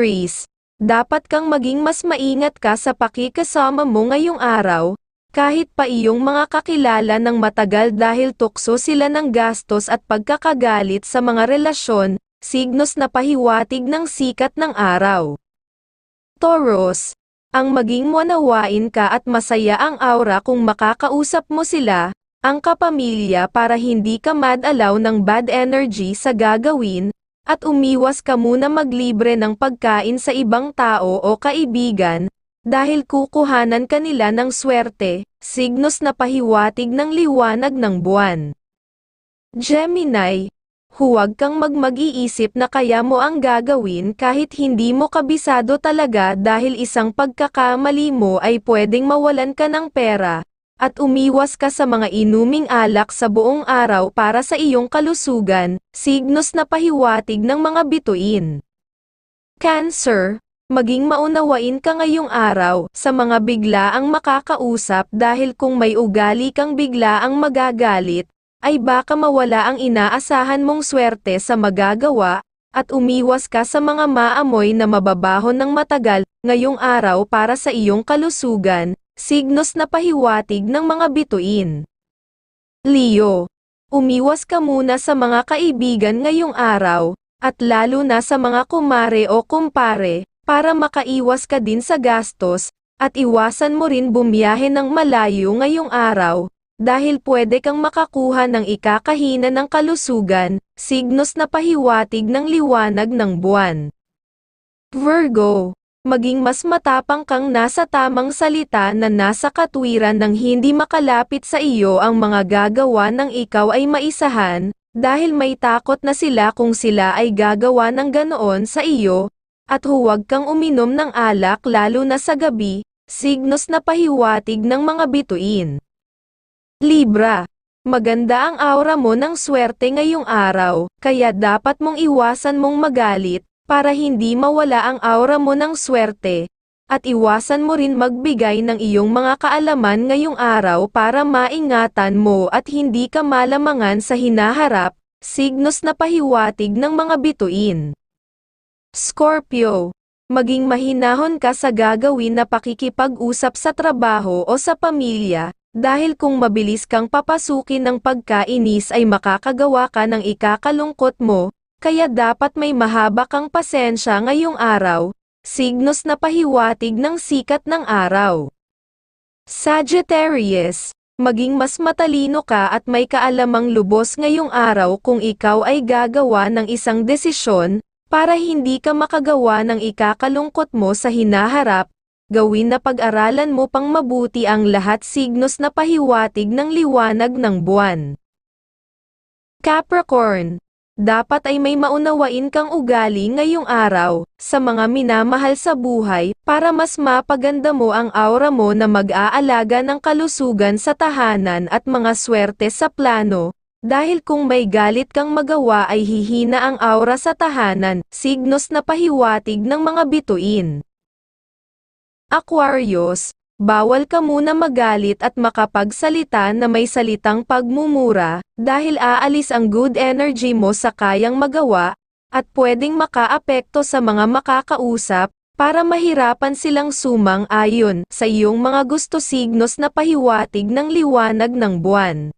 Aries, dapat kang maging mas maingat ka sa pakikasama mo ngayong araw, kahit pa iyong mga kakilala ng matagal dahil tukso sila ng gastos at pagkakagalit sa mga relasyon, signos na pahiwatig ng sikat ng araw. Taurus, ang maging manawain ka at masaya ang aura kung makakausap mo sila, ang kapamilya para hindi ka madalaw ng bad energy sa gagawin, at umiwas ka muna maglibre ng pagkain sa ibang tao o kaibigan, dahil kukuhanan ka nila ng swerte, signos na pahiwatig ng liwanag ng buwan. Gemini, huwag kang magmag-iisip na kaya mo ang gagawin kahit hindi mo kabisado talaga dahil isang pagkakamali mo ay pwedeng mawalan ka ng pera, at umiwas ka sa mga inuming alak sa buong araw para sa iyong kalusugan, signos na pahiwatig ng mga bituin. Cancer, maging maunawain ka ngayong araw sa mga biglaang makakausap dahil kung may ugali kang biglaang magagalit, ay baka mawala ang inaasahan mong swerte sa magagawa, at umiwas ka sa mga maamoy na mababahon ng matagal ngayong araw para sa iyong kalusugan, signos na pahiwatig ng mga bituin. Leo, umiwas ka muna sa mga kaibigan ngayong araw, at lalo na sa mga kumare o kumpare, para makaiwas ka din sa gastos, at iwasan mo rin bumiyahe ng malayo ngayong araw, dahil pwede kang makakuha ng ikakahina ng kalusugan, signos na pahiwatig ng liwanag ng buwan. Virgo, maging mas matapang kang nasa tamang salita na nasa katwiran ng hindi makalapit sa iyo ang mga gagawa ng ikaw ay maisahan, dahil may takot na sila kung sila ay gagawa ng ganoon sa iyo, at huwag kang uminom ng alak lalo na sa gabi, signos na pahiwatig ng mga bituin. Libra, maganda ang aura mo ng swerte ngayong araw, kaya dapat mong iwasan mong magalit, para hindi mawala ang aura mo ng swerte, at iwasan mo rin magbigay ng iyong mga kaalaman ngayong araw para maingatan mo at hindi ka malamangan sa hinaharap, signos na pahiwatig ng mga bituin. Scorpio, maging mahinahon ka sa gagawin na pakikipag-usap sa trabaho o sa pamilya, dahil kung mabilis kang papasukin ng pagkainis ay makakagawa ka ng ikakalungkot mo, kaya dapat may mahaba kang pasensya ngayong araw, signos na pahiwatig ng sikat ng araw. Sagittarius, maging mas matalino ka at may kaalamang lubos ngayong araw kung ikaw ay gagawa ng isang desisyon, para hindi ka makagawa ng ikakalungkot mo sa hinaharap, gawin na pag-aralan mo pang mabuti ang lahat signos na pahiwatig ng liwanag ng buwan. Capricorn, dapat ay may maunawain kang ugali ngayong araw, sa mga minamahal sa buhay, para mas mapaganda mo ang aura mo na mag-aalaga ng kalusugan sa tahanan at mga swerte sa plano, dahil kung may galit kang magawa ay hihina ang aura sa tahanan, signos na pahiwatig ng mga bituin. Aquarius, bawal ka muna magalit at makapagsalita na may salitang pagmumura, dahil aalis ang good energy mo sa kayang magawa, at pwedeng makaapekto sa mga makakausap, para mahirapan silang sumang ayon sa iyong mga gusto signos na pahiwatig ng liwanag ng buwan.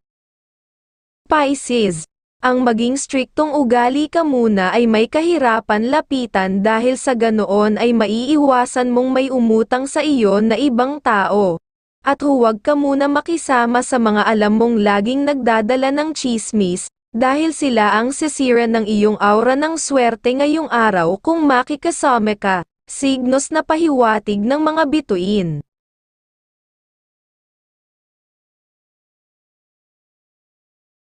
Pisces, ang maging striktong ugali ka muna ay may kahirapan lapitan dahil sa ganoon ay maiiwasan mong may umutang sa iyo na ibang tao. At huwag ka muna makisama sa mga alam mong laging nagdadala ng chismis, dahil sila ang sisira ng iyong aura ng swerte ngayong araw kung makikasama ka, signos na pahiwatig ng mga bituin.